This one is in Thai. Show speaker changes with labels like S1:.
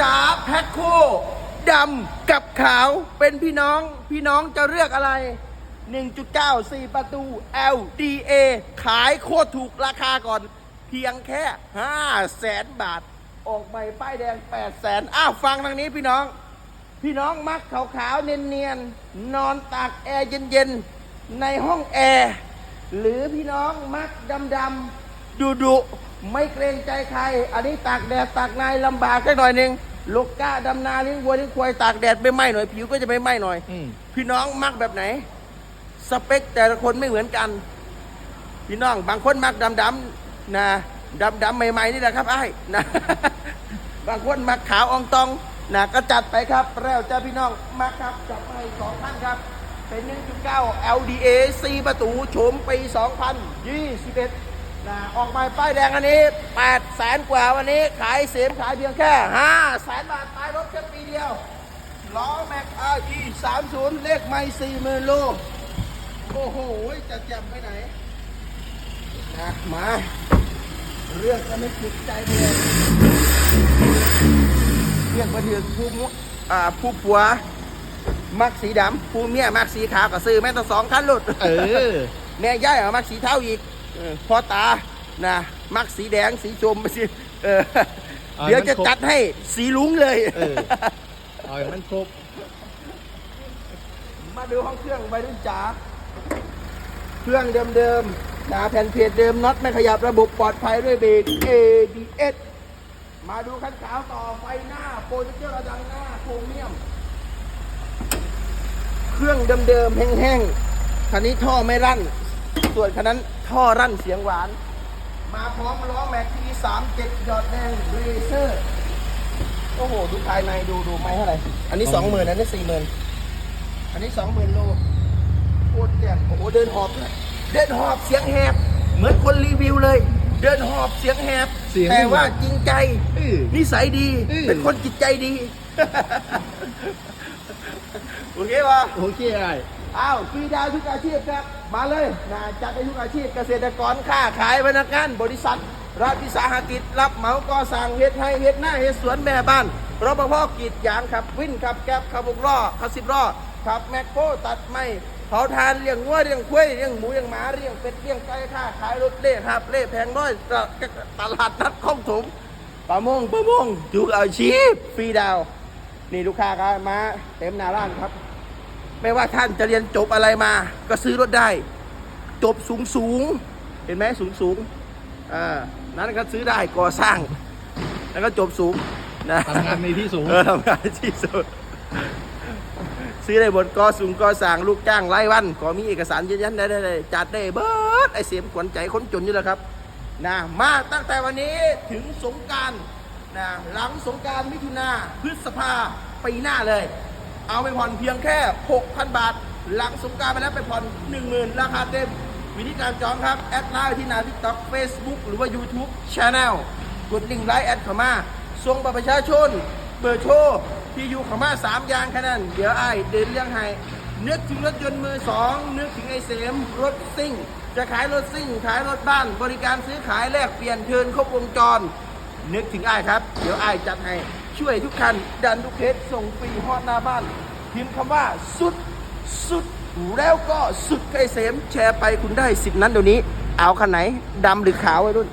S1: จ๋าแพ็คคู่ดำกับขาวเป็นพี่น้องพี่น้องจะเลือกอะไร 1.9 4 ประตู LDA ขายโคตรถูกราคาก่อน เพียงแค่5แสนบาท ออกใหม่ป้ายแดง8แสนอ้าวฟังทางนี้พี่น้อง พี่น้องมักขาวๆเนียนๆ นอนตากแอร์เย็นๆ ในห้องแอร์ หรือพี่น้องมักดำๆดุดุๆไม่เกรงใจใคร อันนี้ตากแดดตากในลำบากแค่หน่อยหนึ่ง ลูกก้าดำนาเลี้ยงวัวเลี้ยงควายตากแดดไม่ไหม้หน่อย ผิวก็จะไม่ไหม้หน่อย
S2: อืม
S1: พี่น้องมักแบบไหน สเปคแต่ละคนไม่เหมือนกัน พี่น้องบางคนมักดำดำๆนะดำดำๆใหม่ๆนี่แหละครับไอ้นะ บางคนมักขาวอองตองนะก็จัดไปครับ แล้วจ้าพี่น้องมาครับจับไปสองท่านครับ เป็น 1.9 LDA 4 ประตูโฉมปี 2021 นะออกมาป้ายแดงอันนี้8แสนกว่าวันนี้ขายเสียมขายเพียงแค่5แสนบาทตายรถแค่ปีเดียวล้อแม็กอาร์ีสามศูนย์เลขไม่สี่หมื่นโลโอ้โห จะแจ่มไปไหนนะมา เรื่องก็ไม่ติดใจเลยเรียกมาเถือกผู้มุอ่าผู้ผัว มักสีดำผู้เมียมักสีขาวก็ซื้อแม่ตั้งสองคันรถ
S2: เออ
S1: แม่ย่ายเอามักสีเทาอีกเออ พ่อตานะมักสีแดงสีชมสิเออ
S2: เอาให้
S1: เดี๋ยวจะ
S2: มันครบ
S1: จัดให้สีลุงเลย
S2: เออเอาให้มันครบ
S1: มาดูห้องเครื่องไปรุ่นจ๋าเครื่องเดิมๆนะแผ่นเพจเดิมน็อตไม่ขยับระบบปลอดภัยด้วยเบรก ABS มาดูคันขาวต่อไฟหน้าโปรเจคเตอร์ระดังหน้าโครเมียม เครื่องเดิมๆแห้งๆคันนี้ท่อไม่รั่น ส่วนคันนั้นท่อรั่นเสียงหวาน มาพร้อมล้อแม็กทีสามเจ็ดยอดแดงเรเซอร์ โอ้โห ดูภายในดูดูไม่เท่าไหร่ อันนี้สองหมื่นอันนี้สี่หมื่นอันนี้สองหมื่นโลโคตรแจ่มโอ้โห เดินหอบด้วยเดินหอบเสียงแหบ เหมือนคนรีวิวเลย เดินหอบเสียงแหบ
S2: เสียง
S1: แต่ว่าจริงใจ
S2: เออ
S1: นิสัยดี
S2: เออ
S1: เป็นคนจิตใจดี โอเคป่ะ
S2: โอเคไอ้
S1: อ้าวฟรีดาวทุกอาชีพครับ มาเลยนะจัดให้ทุกอาชีพเกษตรกรค้าขายพนักงานบริษัทรัฐวิสาหกิจรับเหมาก่อสร้างเฮ็ดให้เฮ็ดหน้าเฮ็ดสวนแม่บ้านรปภกรีดยางขับวินขับแก๊บขับบุกล้อขับสิบล้อขับแมคโครตัดไม้เผาทานเลี้ยงวัวเลี้ยงควายเลี้ยงหมูเลี้ยงหมาเลี้ยงเป็ดเลี้ยงไก่ค้าขายรถเล่ครับเล่แพงน้อยตตลาดนัดคลองถมประมงประมงทุกอาชีพฟรีดาว นี่ลูกค้าก็มาเต็มหน้าร้านครับ ไม่ว่าท่านจะเรียนจบอะไรมา ก็ซื้อรถได้ จบสูงสูงๆเห็นไหมสูงสูงๆอ่านั้นก็ซื้อได้ก่อสร้าง แล้วก็จบสูงนะ
S2: ทำงานในที่สูง
S1: เออทำงานที่สุดซื้อได้บนกอสูงกอสร้างลูกจ้างรายวันก็มีเอกสารยืนยันได้ได้จัดได้เบิร์ดไอเสียมขวัญใจคนจนอยู่แล้วครับนะมาตั้งแต่วันนี้ถึงสงกรารนะหลังสงกรารมิถุนาพฤษภาปีหน้าเลย เอาไปผ่อนเพียงแค่ 6,000 บาท หลังสงการไปแล้วไปผ่อน 10,000 ราคาเต็ม วิธีการจองครับ แอดไลน์ที่หนาทิกต็อกเฟซบุ๊กหรือว่า YouTube Channel กดลิงก์ไลน์แอดเข้ามาส่งบัตรประชาชน เบอร์โทรที่อยู่เข้ามา3อย่างแค่นั้น เดี๋ยวไอ้เดินเรื่องให้นึกถึงรถยนต์มือสองนึกถึงไอเสมรถซิ่ง จะขายรถซิ่ง ขายรถบ้าน บริการซื้อขายแลกเปลี่ยนเทินครบวงจร นึกถึงไอ้ครับ เดี๋ยวไอ้จัดให้ ช่วยทุกคัน ดันทุกเคสส่งฟรีฮอดหน้าบ้าน พิมพ์คำว่าสุดสุด แล้วก็สุดไกลเสมแชร์ไปคุณได้สิบนั้นเดี๋ยวนี้ เอาคันไหนดำหรือขาวไว้รุ่น